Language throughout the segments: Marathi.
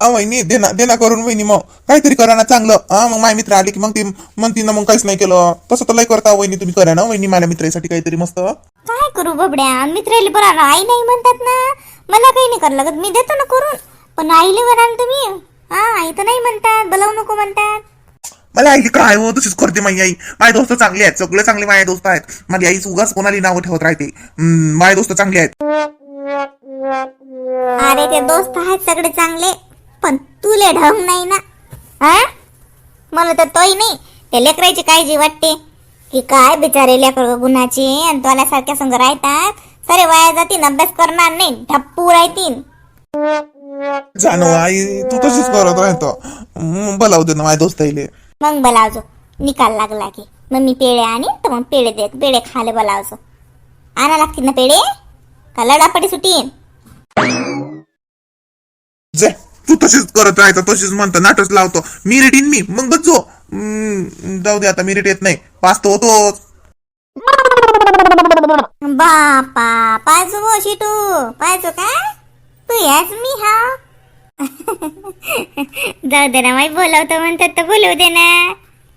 अ वहिनी देना देना करून वहिनी मग. काहीतरी करा ना चांगलं. हा मग माझे मित्र आले की मग ते म्हणतील ना मग काहीच नाही केलं. तसं तर लय करता वहिनी तुम्ही करा ना वहिनी माझ्या मित्रासाठी काहीतरी मस्त. काय करू बबड्या? मित्राला बरं आई नाही म्हणतात ना. मला काही नाही करायला लागत. मी देतो ना करून. पण आईले बरा तुम्ही. हा आई तर नाही म्हणतात. बोलावू नको म्हणतात. मला आई काय हो? तशीच करते माझी आई. माझे दोस्त चांगले आहेत. सगळे चांगले माझे दोस्त आहेत. माझी आई उगाच कोणाला नावं ठेवत राहते. हम्म, माझे दोस्त चांगले आहेत. अरे ते दोस्त आहेत सगळे चांगले. पण तुले ढंग नाही ना. हा? मला तर तोही नाही. त्या लेकराची काळजी वाटते. की काय बिचारे लेकर गुन्हाचे आणि तुला सारख्या संग राहतात. सारे वाया जातील अभ्यास करणार नाही. ढप्पू राहतील जाणव आई तू तशीच करत राहतो हम्म, बोलावते ना माझ्या दोस्त मग बोलावजो निकाल लागला की. मग मी पेढे आणि तर मग पेढे देत पेढे खाले बोलावजो आणा लागतील ना पेढे? का लडापडी सुटीन? जे. तू तशीच करत राहायचं तशीच म्हणतो नाटच लावतो. मी रेटीन मी. मग बघ जो. जाऊ दे आता मी येत नाही. पाच तो होतोच. बापा पाहिजो हो शिटू. पाहिजो का तू याच मी हा? जाऊ दे ना माई बोलवतो म्हणतात तर बोलवू दे ना.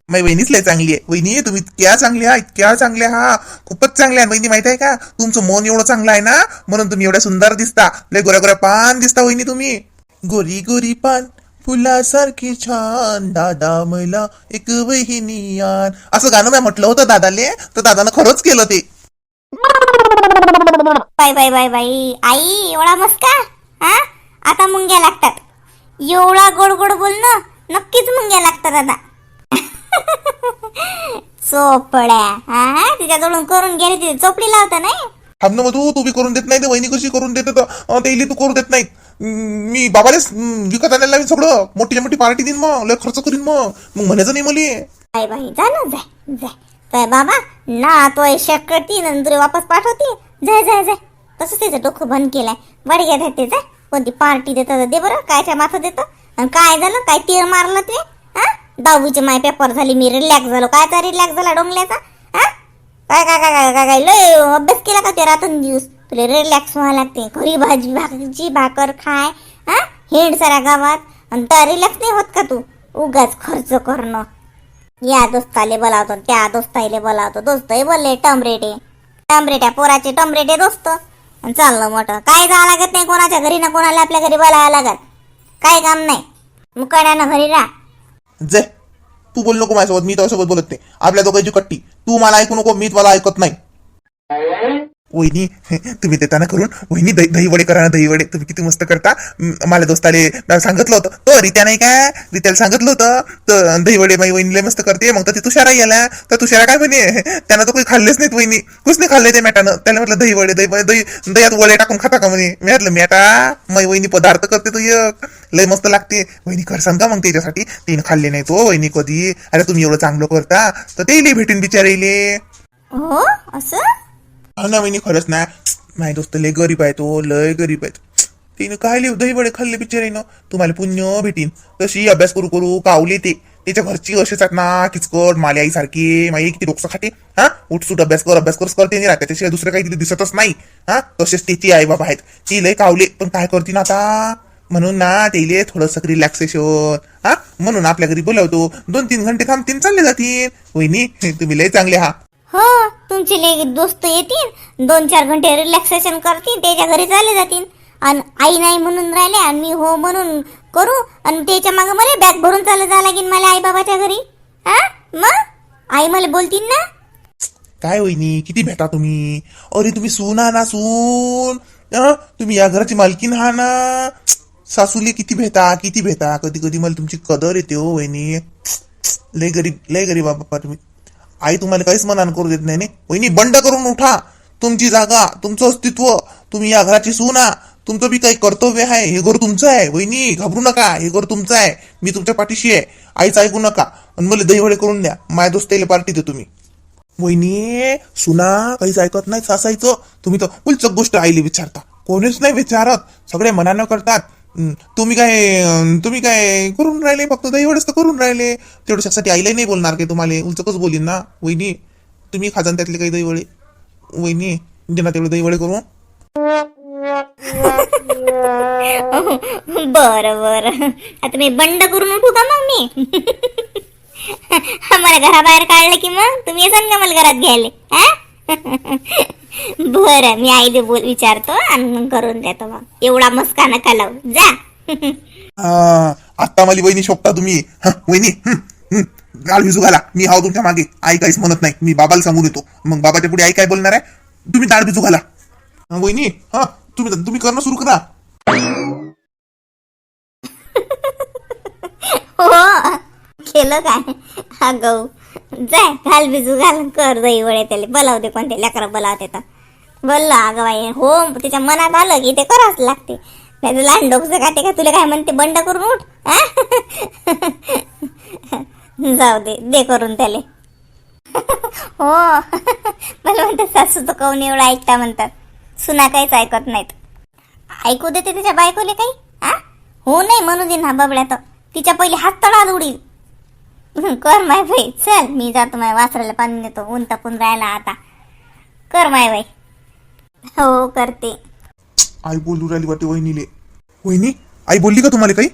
माझी वहिनीच लय चांगली आहे. वहिनी तुम्ही इतक्या चांगल्या इतक्या चांगल्या हा. खूपच चांगल्या आहे वहिनी माहीत आहे का? तुमचं मन एवढं चांगलं आहे ना म्हणून तुम्ही एवढ्या सुंदर दिसता. लय गोऱ्या गोऱ्या पान दिसता वहिनी तुम्ही. गोरी गोरी पान फुलासारखी छान. दादा मला एक वहिनी आण. असं गाणं मी म्हटलं होतं दादाले. तर दादानं खरंच केलं ते. Bye bye bye by I एवढा मस्का हा? आता मुंग्या लागतात. एवढा गोड गोड बोलणं नक्कीच मुंग्या लागतात आता. चोपड्या. हा तिच्याजवळून करून गेली तिथे चोपडी लावता नाही? थांब ना मग तू तू बी करून देत नाही ते वहिनी कशी करून देते तर ते इली तू करू देत नाही. मी बाबालेच विकत आणायला लावीन सगळं. मोठी मोठी पार्टी देईन मग लय खर्च करीन मग. मग म्हणायचं नाही मले. बाई बाई जा ना जाय जाय काय बाबा ना तो शक करती नंतर वापस पाठवते. जाय जाय जाय तसंच त्याचं डोकं बंद केलंय. बडग्या देते जाय कोणती पार्टी देतात दे बरं कायच्या माथं देतं. आणि काय झालं काय तीर मारलं ते? हा? दहावीचे माय पेपर झाली मी रिलॅक्स झालो. तर रिलॅक्स झाला डोंगल्याचा? हा? काय काय काय काय काय काय लय अभ्यास केला का ते रातून दिवस? तुला रिलॅक्स व्हावं लागते घरी भाजी भाजी भाकर खाय हा? हेड सारा गावात. आणि तर रिलॅक्स नाही होत का तू? उगाच खर्च करणं. या दोस्ताले बोलावतो त्या दोस्ताईले बोलावतो. दोस्तही बोलले टमरेटे. टमरेट्या पोराचे टमरेटे दोस्त. आणि चाललं मोठं. काय जावं लागत नाही कोणाच्या घरी ना कोणाला आपल्या घरी बोलावं लागत. काय काम नाही. मुकाड्यानं घरी राहा. जे तू बोल नको माझ्यासोबत मी तुझ्यासोबत बोलत नाही. आपल्या दोघांची कट्टी. तू मला ऐकू नको मी मला ऐकत नाही. वहिनी तुम्ही देताना करून वहिनी दही दहीवडे करा ना दही वडे तुम्ही किती मस्त करता. मला दोस्ताले सांगितलं होतं. तो रित्या नाही का रित्याला सांगितलं होतं. तर दही वडे माझी वहिनीला मस्त करते. मग तर ती तुषारा गेला तर तुषारा काय म्हणे? त्यानं तर काही खाल्लेच नाहीत वहिनी. कुछ नाही खाल्ले ते मॅटानं. त्याला म्हटलं दही वडे दही दही दह्यात वडे टाकून खाता का म्हणे? मी म्हटलं मॅटा माझी वहिनी पदार्थ करते तू एक. लय मस्त लागते. वहिनी कर सांगा मग त्याच्यासाठी. तिने खाल्ले नाही तो हो वहिनी कधी. अरे तुम्ही एवढं चांगलं करता. तर ते भेटून बिचारायले हो? असं? ना वहिनी खरंच ना. माझे दोस्त लय गरीब आहे तो लय गरीब आहे तिनं काय लिहू दही वडे खाल्ले ना. तुम्हाला पुण्य भेटीन. तशी अभ्यास करू करू कावले ते. त्याच्या घरची असेच आहेत ना किचकट माले आई सारखी माई किती डोकं खाते. हा? उठसूट अभ्यास कर अभ्यास करच करते राहते. त्याशिवाय दुसरं काही तिथे दिसतच नाही. हा? तसेच त्याची आई बाबा आहेत. ती लय कावले पण काय करते ना आता? म्हणून ना तेले थोडंसं रिलॅक्सेशन हा? म्हणून आपल्या घरी बोलावतो. दोन तीन घंटे थांबतीन चालले जातील. वहिनी तुम्ही लय चांगले हा. हो तुमचे ले दोस्त येतील दोन चार घंटे रिलॅक्सेशन करतील त्याच्या घरी चालले जातील. आणि आई नाही म्हणून राहिले आणि मी हो म्हणून करू आणि त्याच्यामागे मला बॅग भरून चालत जा लागेल मला आई बाबाच्या घरी. हा? मग? आई मला बोलतील ना? काय होईनी किती भेटा तुम्ही? अरे तुम्ही सून हा ना सून. तुम्ही या घराची मालकीन हा ना. सासूले किती भेटा किती भेटा. कधी कधी मला तुमची कदर येते हो वहिनी. लय गरीब लय गरीब बाबा तुम्ही. आई तुम्हाला काहीच मनान करू देत नाही वहिनी बंड करून उठा. तुमची जागा तुमचं अस्तित्व तुम्ही या घराची सुना तुमचं बी काही कर्तव्य आहे हे घर तुमचं आहे. वहिनी घाबरू नका हे घर तुमचं आहे. मी तुमच्या पाठीशी आहे. आईचं ऐकू नका. आणि मला दहीवडे करून द्या. माझ्या दोस्ताईला पार्टी दे तुम्ही वहिनी सुना काहीच ऐकत नाही सासायचं तुम्ही तर उलचक गोष्ट आईली विचारता. कोणीच नाही विचारत. सगळे मनानं करतात. तुम्ही काय तुम्ही काय करून राहिले? फक्त एवढंच तर करून राहिले. तेवढ्यासाठी आईलाही नाही बोलणार की तुम्हाला. उलचकच बोलीन ना. वहिनी तुम्ही खाजान त्यातले काही दहीवडे वहिनी दे तेवढे दहीवडे करून. बर बर. आता मी बंड करून उठू का मग मी? मला घराबाहेर काढलं की मग? तुम्ही येसान का मला घरात घ्यायला? बरं मी आईले बोल विचारतो आणि मग करून देतो मग. एवढा मस्का नका लावू. जा. हा, आत्ता मला वहिनी शोभता तुम्ही. हं, वहिनी हं, हं, गाल भिजू घाला. मी हाव तुमच्या मागे. आई काहीच म्हणत नाही. मी बाबाला सांगून येतो. मग बाबाच्या पुढे आई काय बोलणार आहे? तुम्ही दाळ भिजू घाला. हं, वहिनी हा तुम्ही तुम्ही करणं सुरू करा. हो केलं काय? हा गहू. जाय घाल बिजू घाल कर दही वळे त्याला. बोलावते कोणते लेकरं बोलावते तर. बोललो अगं बाई हो तिच्या मनात आलं की ते करावंच लागते. नाही तर लहान डोकं काटे का? तुला काय म्हणते बंड करून उठ जाऊ दे दे करून त्याले. हो. मला म्हणतात सासू तो काऊन एवढं ऐकता म्हणतात. सुना काहीच ऐकत नाहीत. ऐकू देते तिच्या बायकोले काही हो नाही म्हणू दे ना बबड्या तर. तिच्या पहिले हात तळात उडील. कर माय बाई चल मी जातो माय वासराला पाणी देतो ऊन तपून राहिला आता. कर माय बाई. हो करते. आई बोलू राहिली वाटते वहिनीले. वहिनी आई बोलली का तुम्हाला काही?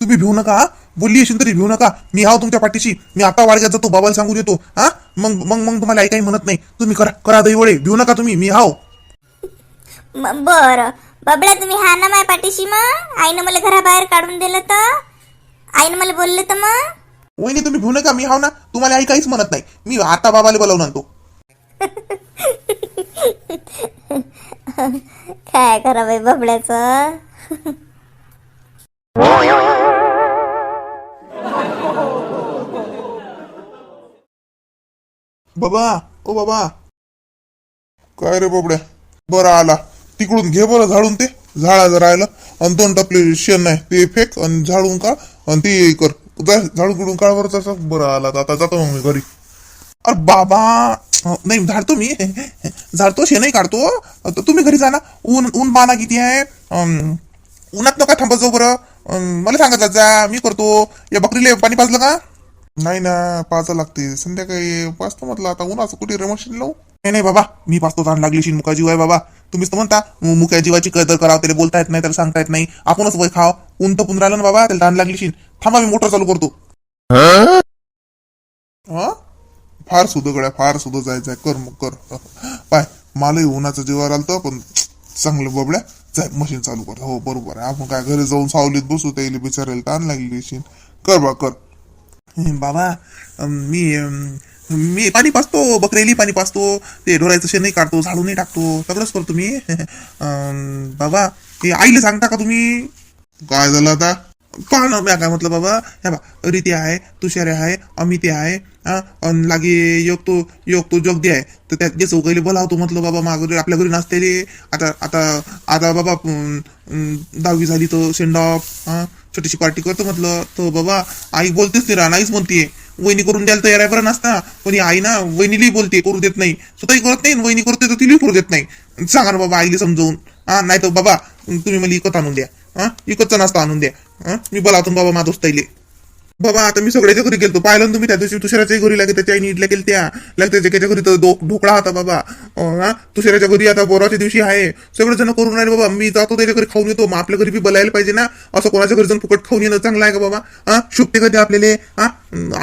तुम्ही भिवू नका हा? बोलली असेल तरी भिवू नका. मी हाव तुमच्या पाठीशी. मी आता वाडग्यात जातो बाबाला सांगून येतो हा? मग मग मग तुम्हाला आई काही म्हणत नाही. तुम्ही करा करा दही वडे भिवू नका तुम्ही मी हाव. बरं. बबड्या तुम्ही हा ना माय पाठीशी मग? आईनं मला घराबाहेर काढून दिलं तर? आईनं मला बोललं तर मग? वहिनी तुम्ही भिवू नका मी हाव ना? तुम्हाला आई काहीच म्हणत नाही. मी आता बाबाला बोलावून आणतो. काय करा बाई बबड्याचं? बाबा ओ बाबा. काय रे बाबड्या? बरं आला. तिकडून घे बरं झाडून ते. झाडाचं राहिलं. आणि दोन टपले शेण नाही ते फेक आणि झाडून काढ आणि ते कर. झाडू कडून बरं तसं बरं आला आता जातो मग मी घरी. अरे बाबा नाही झाडतो मी. झाडतो शेणही काढतो. तर तुम्ही घरी जा ना. ऊन ऊन बाना किती आहे? अं, उन्हात नका थांबत जाऊ हो बरं. मला सांगत जा मी करतो. या बकरीला पाणी पाजलं का? नाही ना पाजा लागते. संध्याकाळी पाचतो म्हटलं आता उन्हाचं कुठे रे लावू? नाही नाही बाबा मी पाचतो ताण लागली शिन मुका जीव आहे बाबा. तुम्हीच तर म्हणता मु- जीवाची कदर करावं त्याला बोलता येत नाही त्याला सांगता येत नाही. आपणच वय खाव. ऊन तर राहिलं ना बाबा त्याला ताण लागली शिन थांबा मी मोटर चालू करतो. हा? फार सुद गड्या फार सुद जायचंय. कर मग कर. पाय मलाही उन्हाचं जीवावर आलतं पण चांगलं बबड्या जाय मशीन चालू कर. हो बरोबर आहे. आपण काय घरी जाऊन सावलीत बसू त्याला बिचारायला ताण लागली शिन कर बा कर. बाबा मी मी पाणी पाचतो बकरेली पाणी पाचतो ते ढोरायचं शेणही काढतो झाडूनही टाकतो. सगळंच करतो मी. बाबा हे आईला सांगता का तुम्ही? काय झालं आता? पहा ना म्या काय म्हटलं बाबा हे बा रीती आहे तुषारे आहे अमिती आहे हा अन लागे योग तो योग तो जगदी आहे. तर त्यात जे चौघाईले बोलावतो म्हटलं बाबा माग आपल्या घरी नाचतेले आता आता आता बाबा दहावी झाली तो सेंड ऑफ हा छोटीशी पार्टी करतो म्हटलं. तर बाबा आई बोलतेच नाही नाहीच म्हणते वहिनी करून द्यायला तयार आहे बरं नसता पण ही आई ना वहिनीलाही बोलते करू देत नाही. स्वतःही करत नाही वहिनी करते तर तिलाही करू देत नाही. सांगा ना बाबा आईला समजावून. हा नाही तर बाबा तुम्ही मला इकत आणून द्या. हा? इकतचा नाश्ता आणून द्या. हा? मी बोलावतो बाबा माझ्या दोस्ताईले. बाबा आता मी सगळ्याच्या घरी गेलो पाहिलं ना तुम्ही त्या दिवशी तुषाराच्या घरी लागेल त्याच्या आईने इडल्या केल्या त्या लागते त्याच्या घरी तर ढोकळा होता बाबा. हा? तुषाराच्या घरी आता बोराच्या दिवशी आहे. सगळे जण करून राहिले बाबा. मी जातो त्याच्या घरी खाऊन येतो. मग आपल्या घरी बी बोलायला पाहिजे ना. असं कोणाच्या घरी जाऊन फुकट खाऊन येणं चांगलं आहे का बाबा? हा? शुभते कधी आपल्याला? हा?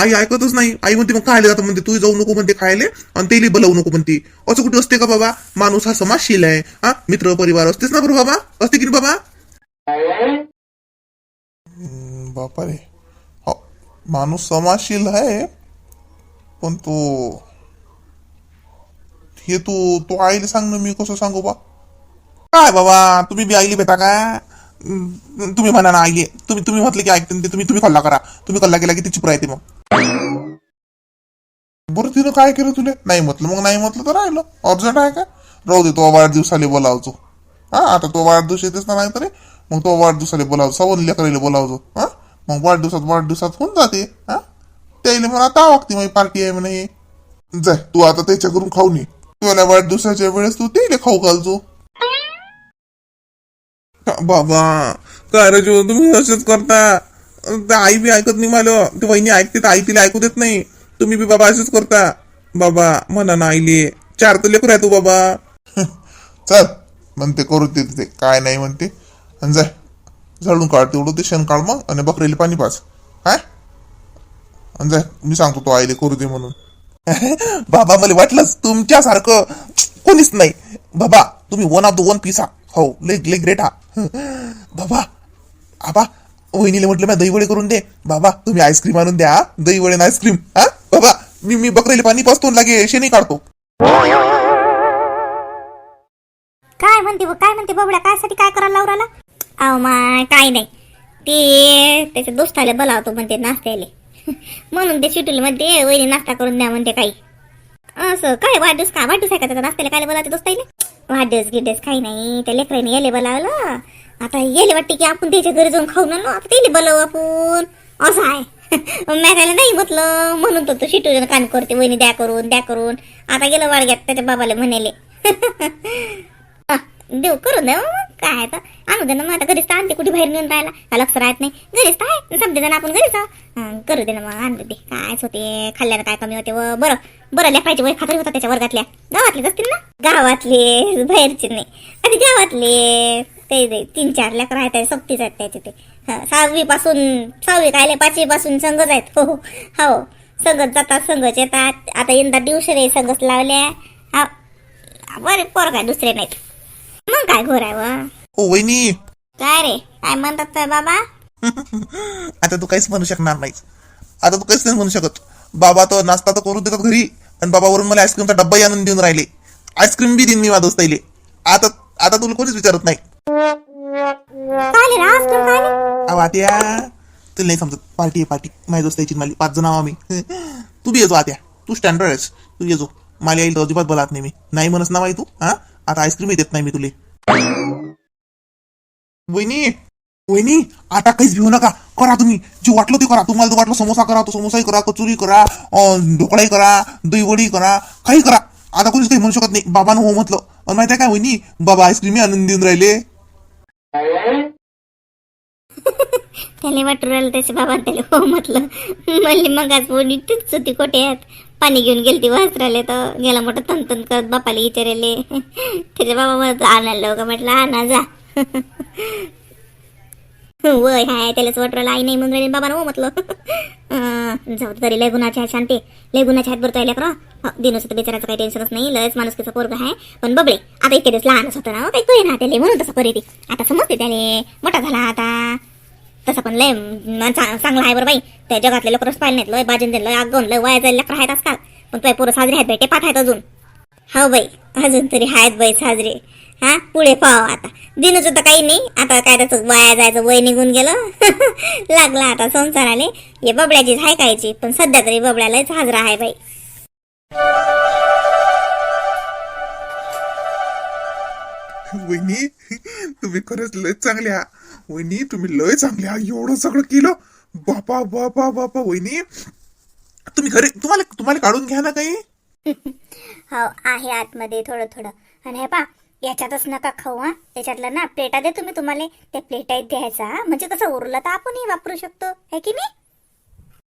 आई ऐकतच नाही. आई म्हणते मग खायला जातं. म्हणते तू जाऊ नको म्हणते खायला. आणि तेली बोलावू नको म्हणते. असं कुठे असते का बाबा? माणूस हा समाजशील आहे. हा? मित्र परिवार असतेच ना बरं बाबा? असते की बाबा? बापरे. हो माणूस समाजशील आहे पण तो हे तू तो आईला सांग ना मी कसं सांगू बा? काय बाबा तुम्ही बी आईली भेटा का तुम्ही म्हणा ना आईली. तुम्ही तुम्ही म्हटलं की ऐकते ते तुम्ही तुम्ही कल्ला करा. तुम्ही कल्ला केला की ती चिपरा येते मग. बरं तिनं काय केलं तुले? नाही म्हटलं मग नाही म्हटलं तर राहिलं. अर्जंट आहे का? राहू दे तो वाढदिवसाला बोलावतो. हा आता तो वाढदिवस येतेच ना नाही तरी मग तो वाढदिवसाला बोलावतो सवन लेकराला बोलावतो. हा? मग वाढदिवसात वाढदिवसात होऊन जाते हा? त्याला मला आता वागते माझी पार्टी आहे म्हणे. जाय तू आता त्याच्याकडून खाऊ नये तुला वाढदिवसाच्या वेळेस तू त्याला खाऊ घालतो. बाबा काय रे जीवन तुम्ही असंच करता. आई बी ऐकत नाही मला. ते वहिनी ऐकते तर आई तिला ऐकू देत नाही. तुम्ही बी बाबा असंच करता. बाबा म्हणा ना आईले. चार तर लेकर आहे तू बाबा. चल म्हणते करू ते. काय नाही म्हणते. आणि जाय झाडून काढ तेवढं ते शेण काढ मग आणि बकरीला पाणी पाच काय आणि जाय मी सांगतो तो आईले करू दे म्हणून. बाबा मला वाटलंच तुमच्यासारखं कोणीच नाही. बाबा तुम्ही one of the one piece हा हो ले ले ग्रेट हा बाबा आबा वहिनीला म्हटलं मी दही वडे करून दे. बाबा तुम्ही आईस्क्रीम आणून द्या दहीवडे दही वडे आईस्क्रीम हा? बाबा मी मी बकरीला पाणी पाचतो लागे शेणी काढतो. काय म्हणते काय म्हणते बबड्या कायसाठी काय करायला लावराला अहो माय काय नाही. ते त्याच्या दोस्ताला बोलावतो म्हणते नाश्त्याले. म्हणून ते शिटूल म्हणते वहिनी नाश्ता करून द्या म्हणते काही. असं काय वाढदिवस काय वाढदिवस आहे का त्याचा नाश्त्याला? काय बोलावते दोस्ताईले? वाढदिवस गिड्डेस काही नाही. त्या लेकराने याले बोलावलं. आता याले वाटते की आपण त्याच्या घरी जाऊन खाऊन आणलो आता त्याला बोलावू आपण. असं आहे. मी त्याला नाही म्हटलं. म्हणून तो तो शिटून कान करते वहिनी द्या करून द्या करून. आता गेलं वाडग्यात त्याच्या बाबाला म्हणाले. देऊ करू द्या मग. काय तर? आणू दे ना मग आता घरीच तर आणते कुठे बाहेर नेऊन राहिला लक्ष राहत नाही. घरीच तर आहे. समजे जण आपण घरीच आहो. करू दे ना मग आणू दे. कायच होते खाल्ल्यानं काय कमी होते व बरं. बरं लेखायचे वय खात्री होता त्याच्या वर्गातल्या. गावातले असतील ना? गावातले बाहेरचे नाही. आणि गावातले. ते तीन चार लेकर आहेत सक्तीच आहेत त्याचे ते. सहावी पासून सहावी काय पाचवी पासून संघच आहेत. हो हो. हो संघच जातात संघच येतात. आता यंदा दिवशी संघच लावल्या. हा बरे पोर काय दुसरे नाहीत. मग काय घोर आहे व ओ वहिनी. काय रे? काय म्हणतात बाबा? आता तू काहीच म्हणू शकणार नाहीस. आता तू काहीच नाही म्हणू शकत. बाबा तर नाश्ता तर करू देतात घरी आणि बाबावरून मला आईस्क्रीमचा डब्बाही आणून देऊन राहिले. आईस्क्रीम बी देईन मी माझ्या दोस्ताईले. आता आता तुला कोणीच विचारत नाही. काय रे राज तू काय रे? अहो आत्या तुला नाही समजत. पार्टी आहे पार्टी माझ्या दोस्ताची मला पाच जण आहो आम्ही. तू बी येतो आत्या. तू स्टँडर्ड आहेस. तू येतो मला येईल तर अजिबात बोलात नाही मी. नाही म्हणस ना बाई तू हा? आता आईस्क्रीम देत नाही मी तुले. वहिनी वहिनी आता काहीच घेऊ नका. करा तुम्ही. जे वाटलं ते करा. तुम्हाला वाटलं समोसा करा तो समोसाही करा कचोरी करा ढोकळाही करा दहीवडी करा काही करा. आता कोणीच काही म्हणू शकत नाही. बाबानं हो म्हटलं. आणि माहिती आहे काय वहिनी? बाबा आईस्क्रीम आनंद देऊन राहिले. त्याला वाटून राहिलं त्याच्या बाबा त्याला हो म्हटलं. म्हणले मग आज पोटी तीच होती आहेत पाणी घेऊन गेली ती राहिले तर गेला मोठं तन करत बापाला विचारले त्याच्या बाबा म्हणत आणायला का? म्हटलं आणा जा. वय हाय त्यालाच वाटवायला आई नाही म्हणून राहिले बाबा हो म्हटलं. जाऊ तरी लय गुणाचे आहेत शांती लय गुणाचे आहेत बरं तो लेकरं तर बिचाराचं काही टेन्शनच नाही लयच माणुसकीचा पोरग आहे पण बबळे आता इतके दिवस लहानच होतं ना हो, काही कळे ना त्याला म्हणून तसं करे ती आता समजते त्याले मोठा झाला आता. तसं पण लय चांगला आहे बरं बाई. त्या जगातले लोक पाहिले नाहीत. लय बाजून लय आगवून लय वाया जायला लेकर आहेत आजकाल. पण तुझ्या पोरं साजरे आहेत बाई टेपात आहेत अजून. हो बाई अजून तरी आहेत बाई साजरे. हा पुढे पाव आता. दिनच होतं काही नाही. आता काय त्याचं वाया जायचं वय निघून गेलं. लागला आता संसाराने हे बबड्याचीच आहे कायची. पण सध्या तरी बबड्यालाच साजरा आहे बाई. वहिनी तुम्ही खरंच लय चांगले आहा वहिनी तुम्ही लय चांगले आहा एवढं सगळं केलं. बापा बापा बापा वहिनी. तुम्ही घरी तुम्हाला तुम्हाला काढून घ्या ना काही. हो आहे आतमध्ये थोडं थोडं. आणि हे पा याच्यातच नका खाऊ हा. त्याच्यातलं ना प्लेटा दे तुम्ही तुम्हाला. त्या प्लेटात द्यायचा. म्हणजे कसं उरलं तर आपणही वापरू शकतो. है की नाही?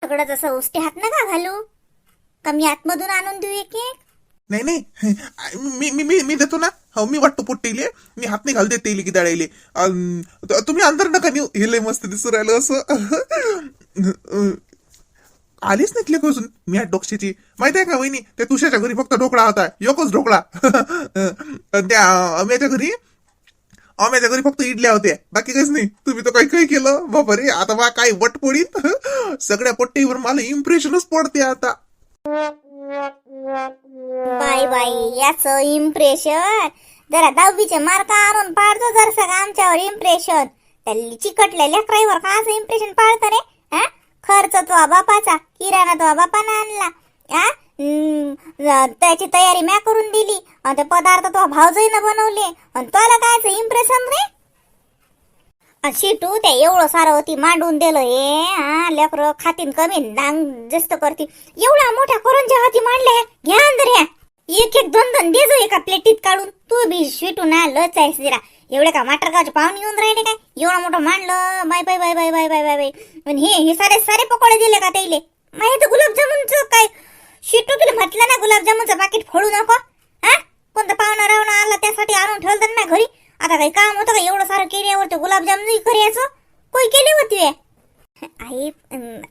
सगळं जसं उष्टे हात नका घालू. कमी आतमधून आणून देऊ एक एक नाही. नाही मी मी मी देतो ना. हो मी वाटतो पोट्टेले मी हात नाही घालते तेली की दळायले तुम्ही अंदर नका नेऊ. हे लय मस्त दिसू राहिलं असं. आलीच नाही लेक अजून. मी आज डोक्षेची माहिती आहे का वहिनी? त्या तुषाच्या घरी फक्त ढोकळा होता. एकच ढोकळा. त्या अम्याच्या घरी अम्याच्या घरी फक्त इडल्या होत्या. बाकी काहीच नाही. तुम्ही तर काही काही केलं. बाबा रे आता बा काय वटपोडीत सगळ्या पट्टीवर मला इम्प्रेशनच पडते आता. बाई बाई याच इम्प्रेशन जरा दहावीचे मार्क आणून पाडतो जर सगळं आमच्यावर इम्प्रेशन त्या चिकटल्या लेकराईवर का असं इम्प्रेशन पाळतं रे? हा खर्च तो बापाचा किराणा तो बापानं आणला. हा त्याची तयारी म्या करून दिली. आणि ते पदार्थ तो भावजईनं बनवले. आणि त्याला कायच इम्प्रेशन शिटू त्या एवढं सारं होती मांडून दिलं हे. लेकर खातीन कमी डांग जास्त करती. एवढा मोठ्या करंजा हाती मांडल्या घ्या अंदर ह्या. एक एक दोन दोन दे जो एका प्लेटीत काढून. तू बी शिटू ना लच आहेस जरा. एवढे का माटरगावचे पाहुणे येऊन राहिले काय? एवढं मोठं मांडलं. Bye bye bye bye bye bye bye bye पण हे हे सारे सारे पकोडे दिले का त्याले माहिती गुलाबजामुनचं काय? शिटू तुला म्हटलं ना गुलाबजामुनचं पाकिट फोडू नको. हा कोणता पाहुणा रावणा आला त्यासाठी आणून ठेवलं ना घरी? आता काही काम होतं का? एवढं सारं केल्यावर ते गुलाबजाम नाही करायचं? कोई केली होती? आई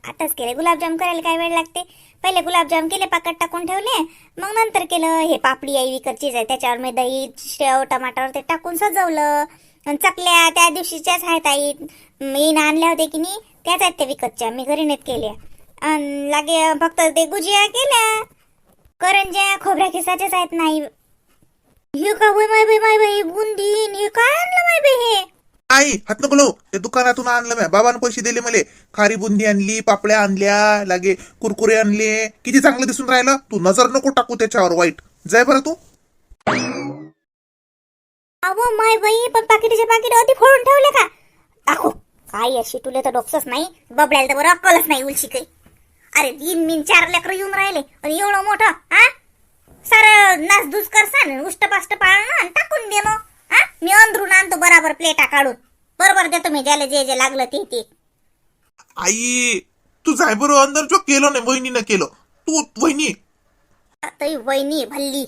आताच केले. गुलाबजाम करायला काय वेळ लागते? पहिले गुलाबजाम केले पाकट टाकून ठेवले. मग नंतर केलं हे पापडी आई विकतचीच आहे त्याच्यावर मी दही शेव टमाटर ते टाकून सजवलं. चकल्या त्या दिवशीच्याच आहेत आई. मी आणल्या होत्या की नाही त्याच आहेत त्या विकतच्या. मी घरी नेत केल्या. लागे फक्त ते गुजिया केल्या. करंज्या खोबऱ्या खिसाच्याच आहेत नाही हे का होय माय बाई माय बाई हे काय आणलं माय बाई हे? आई हात नको लावू. ते दुकानातून आणलं म्या. बाबानं पैसे दिले मले. खारी बुंदी आणली पापड्या आणल्या लागे कुरकुरे आणले. किती चांगलं दिसून राहिलं? तू नजर नको टाकू त्याच्यावर वाईट. जाय बरं तू. अहो माय बाई पण पाकिटाचे पाकिट अधी फोडून ठेवले का? दाखव काय अशी तुला तर डोकसच नाही. बबड्याला तर बरं अक्कलच नाही उलशी काही. अरे तीन मिन चार लेकर येऊन राहिले. आणि एवढं मोठं हा? सारं नासधूस करसान उष्ट पाष्ट पाळणं आणि टाकून दे मग. हा? मी अंधरून आणतो बराबर प्लेटा काढून. बरोबर देतो मी ज्याला जे जे लागलं ते ते. आई तू जाय बरं अंदर जो केलं नाही वहिनीनं केलं. तू वहिनी. तरी वहिनी भल्ली.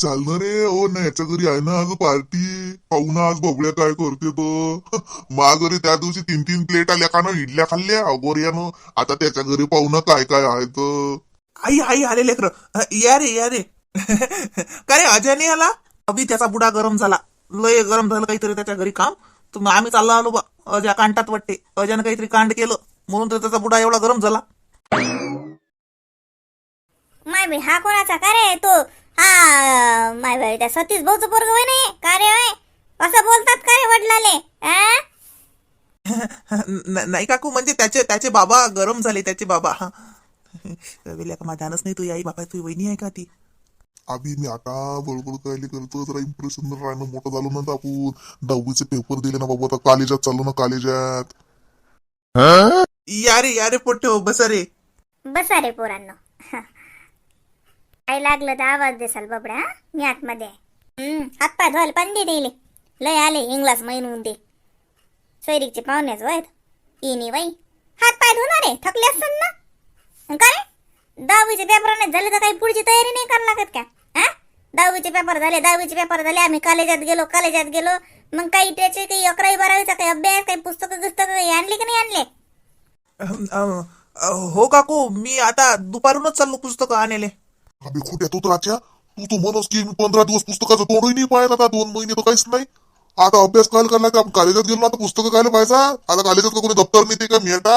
चालणार रे ओ ना याच्या घरी आहे ना आज पार्टी. पाहू ना आज बबड्या काय करते तो मा घरी त्या दिवशी तीन तीन प्लेट आल्या का ना इडल्या खाल्ल्या अगोर्यानं आता त्याच्या घरी पाहू ना काय काय आहे तर? आई आई आले लेकर. या रे या रे. का रे अजय नाही आला? अभि त्याचा बुडा गरम झाला. लय गरम झालं काहीतरी त्याच्या घरी काम. तर आम्ही चाललो आलो बा. अजय कांटात वाटते अजयनं काहीतरी कांड केलं. म्हणून तर त्याचा बुडा एवढा गरम झाला. माय बाई हा कोणाचा? का रे तो? हा माय बाई त्या सतीश भाऊचं पोरग होय नाही? का रे होय? असं बोलतात का रे वडिलाले? नाही काकू म्हणजे त्याचे त्याचे बाबा गरम झाले त्याचे बाबा. रवीला का माझ्या ध्यानच नाही तू आई बाबा तू वहिनी आहे का ती? आम्ही मी आता बरोबर काय करतो जरा इम्प्रेशन राहणं मोठं झालो ना आपण दहावीचे पेपर दिले ना बाबा आता कॉलेजात चाललो ना कॉलेजात. या रे या रे पोट्टे बसा रे. बसा रे पोरांनो. काय लागलं तर आवाज देसाल बाबड्या हा? मी आतमध्ये. हम्म हातपाय धुवायला पाणी दे देले लय आले इंग्लास महिनून ते सैरिकचे पाहुण्याच वय इनी बाई. हात पाय धुणार थकले असतात ना? काय? दहावीचे पेपर नाही झाले तर काही पुढची तयारी नाही करायला लागत का? हा? दहावीचे पेपर झाले दहावीचे पेपर झाले आम्ही कॉलेजात गेलो कॉलेजात गेलो. मग काही त्याचे काही अकरावी बारावीचा काही अभ्यास काही पुस्तकं पुस्तकं काही आणले की नाही आणले? हो काकू मी आता दुपारूनच चाललो पुस्तकं आणायले. अबे खोट्या तो राजा तू तो म्हणस की मी पंधरा दिवस पुस्तकाचं तोंडही नाही पाहिजे आता दोन महिने तर काहीच नाही. आता अभ्यास काय करायला का? कॉलेजात गेलो ना आता पुस्तकं काय पाहिजे. आता कॉलेजात का कोणी दप्तर मिळते का मिळता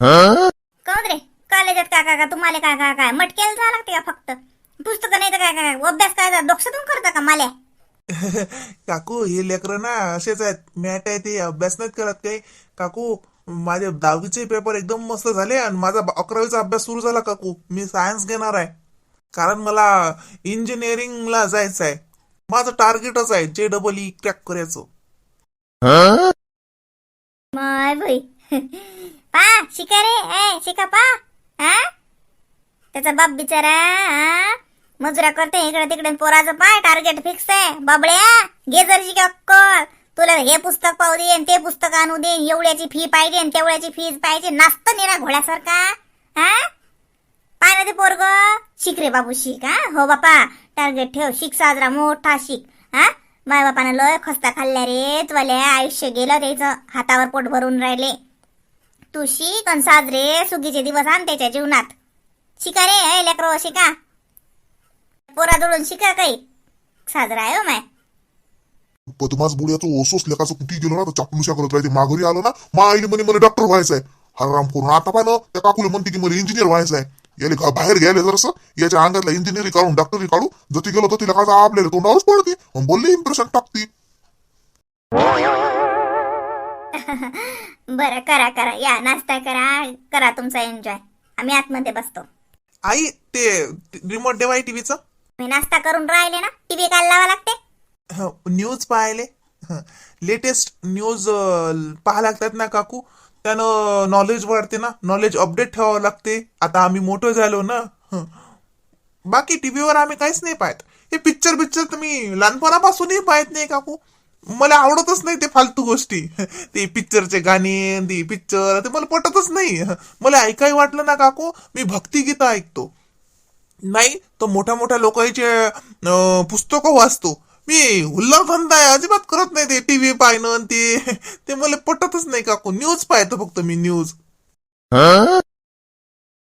काऊन रे? कॉलेजात काय काय काय तुम्हाला काय काय काय? मटक्याला जावं लागते का फक्त? पुस्तकं नाही तर काय काय अभ्यास काय डोक्षातून करता का माल्या? काकू हे लेकरं ना असेच आहेत. मॅट आहे ते अभ्यास नाहीत करत काही. काकू माझे दहावीचे पेपर एकदम मस्त झाले आणि माझा अकरावीचा अभ्यास सुरू झाला काकू. मी सायन्स घेणार आहे. कारण मला इंजिनिअरिंगला जायचं आहे. माझं टार्गेटच आहे. जे डबल ई क्रॅक करायचं. माय बाई. पा शिका रे. ए शिका पा. हा? त्याचा बाप बिचारा हा? मजुरा करते इकडे तिकडे पोराचं पाय टार्गेट फिक्स आहे. बाबड्या गेजरची अक्कल. तुला हे पुस्तक पाहू दे आणि ते पुस्तक आणू दे एवढ्याची फी पाहिजे आणि तेवढ्याची फीज पाहिजे. नाचतं नाही ना घोड्यासारखा हा? पाय ना ते पोरग. शिक रे बाबू शिक हा? हो बापा टार्गेट ठेव शिक साजरा मोठा शिक हा? माय बापानं लय खस्ता खाल्ल्या रे तुला आयुष्य गेलं त्याचं हातावर पोट भरून राहिले. तू शिक आणि साजरे सुगीचे दिवस आण त्याच्या जीवनात. शिका रे ए लेकरो शिका. पोराजवळून शिका काही. साजरा आहे हो माय. पदमास बुड्याचं ओसोस लेकाचं कुठे गेलो ना तर चापलुशा करत राहते माघारी आलो ना मा आईने म्हणे मला डॉक्टर व्हायचं आहे. हराम करून आता पाहिलं त्या काकुले म्हणते की मला इंजिनियर व्हायचं आहे. याले घा- बाहेर गेले जरसं. याच्या अंगातला इंजिनिअरिंग काढून डॉक्टरी काढू. जती गेलो तर तिला काय आपल्याला तोंडावरच पडते. मग बोलले इम्प्रेशन टाकते. बरं करा करा. या नाश्ता करा करा तुमचा एन्जॉय आम्ही आतमध्ये बसतो. आई ते रिमोट देवाय टीव्हीचं मी नाश्ता करून राहिले ना? टीव्ही काल लावा लागते. न्यूज पाहिले. लेटेस्ट न्यूज पाहा लागतात ना काकू? त्यानं नॉलेज वाढते ना? नॉलेज अपडेट ठेवावं लागते. आता आम्ही मोठं झालो ना? हं. बाकी टीव्हीवर आम्ही काहीच नाही पाहत. हे पिक्चर पिक्चर मी लहानपणापासूनही पाहत नाही काकू. मला आवडतच नाही ते फालतू गोष्टी. ते पिक्चरचे गाणे ते पिक्चर ते मला पटतच नाही. मला ऐकाय वाटलं ना काकू मी भक्तिगीतं ऐकतो. नाही तर मोठ्या मोठ्या लोकांचे पुस्तकं वाचतो. मी हुल्लडधंदा आहे अजिबात करत नाही ते टीव्ही व्ही आणि ते ते मला पटतच नाही काकू. न्यूज पाहतो फक्त मी न्यूज.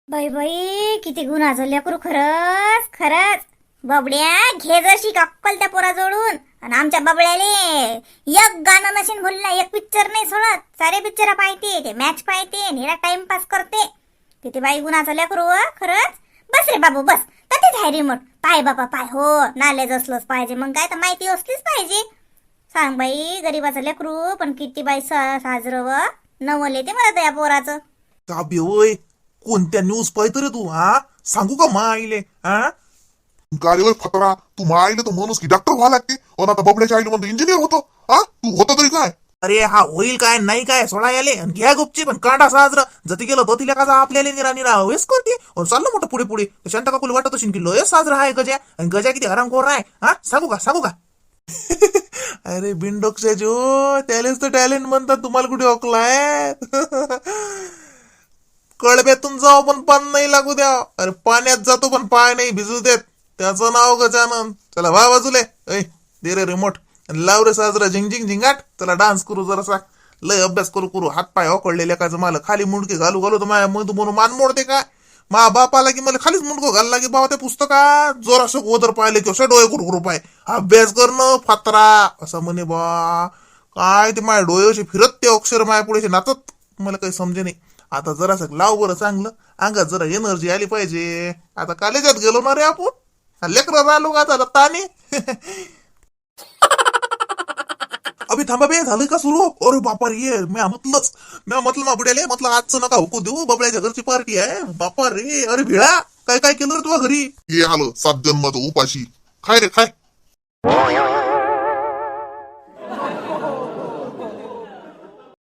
बाई बाई किती झाल्या कर खरंच खरंच. बबड्या घे जशी अक्कल त्या पोराजवळून. आणि आमच्या बबड्याले एक गाणं नशीन भुलला एक पिक्चर नाही सोडत. सारे पिक्चर पाहते ते मॅच पाहते निरा टाइमपास करते. तिथे बाई गुन्हाचं लेकरू खरंच? बस रे बाबू बस. कधीच ते आहे रिमोट पाय बाबा पाय. हो नालेज असलंच पाहिजे. मग काय तर माहिती असलीच पाहिजे. सांग बाई गरीबाचं लेकरू पण किती बाई साजरं व नवल येते मला त्या पोराचं. का बेवय कोणत्या न्यूज पाहतो रे तू हा? सांगू का मा आईले हा? गाडीवर फतरा तू मायले तर म्हणूस की डॉक्टर व्हावं लागते? आणि आता बबड्याच्या आईला म्हणतो इंजिनियर होतो. हा? तू होता तरी काय? अरे हा होईल काय नाही काय सोडा याले. आणि घ्या गुपची पण कांडा साजरा. जती गेलं तो तिला का आपल्याला निरा निरा वेस करते. आणि चाललं मोठं पुढे पुढे शांत शांता वाटत असेल की लोय साजरा आहे गजा. आणि गजा किती हरामखोर आहे. हा? सांगू का? सांगू का? अरे बिनडोकशा जो त्यालेच तर टॅलेंट म्हणतात तुम्हाला कुठे ओकलाय कळब्यातून जाऊ पण पान नाही लागू द्या. अरे पाण्यात जातो पण पाय नाही भिजू देत. त्याचं नाव गजानन चला वा बाजूले. ऐ दे रे रिमोट आणि लाव रे साजरा झिंग झिंग झिंगाट चला डान्स करू जरासा. लय अभ्यास करू करू. हात पाय ओकळलेल्या का मला खाली मुंडके घालू घालू तर माझ्या मग म्हणून मान मोडते काय मा बाप आला की मला खालीच मुंडको घालला की बाबा त्या पुस्तकात? असं ओदर पाहिले की असे डोळे कुरकुरू पाय. अभ्यास करणं फात्रा. असं म्हणे बा काय ते माझ्या डोळे फिरत ते अक्षर माया पुढे नाचत. मला काही समजे नाही. आता जरासं लाव बरं चांगलं. अंगात जरा एनर्जी आली पाहिजे. आता कॉलेजात गेलो ना रे आपण? लेकर राहिलो का आता ताने. अभि थांबा बे झालं का सुरू? अरे बापा रे म्या म्हटलंच म्या म्हटलं मा बुड्याले म्हटलं आजचं नका हुकू देऊ बबड्याच्या घरची पार्टी आहे. बापा रे अरे भिळा काय काय केलं रे तुझ्या घरी? हे आलं सात जन्मात उपाशी. खाय रे खाय.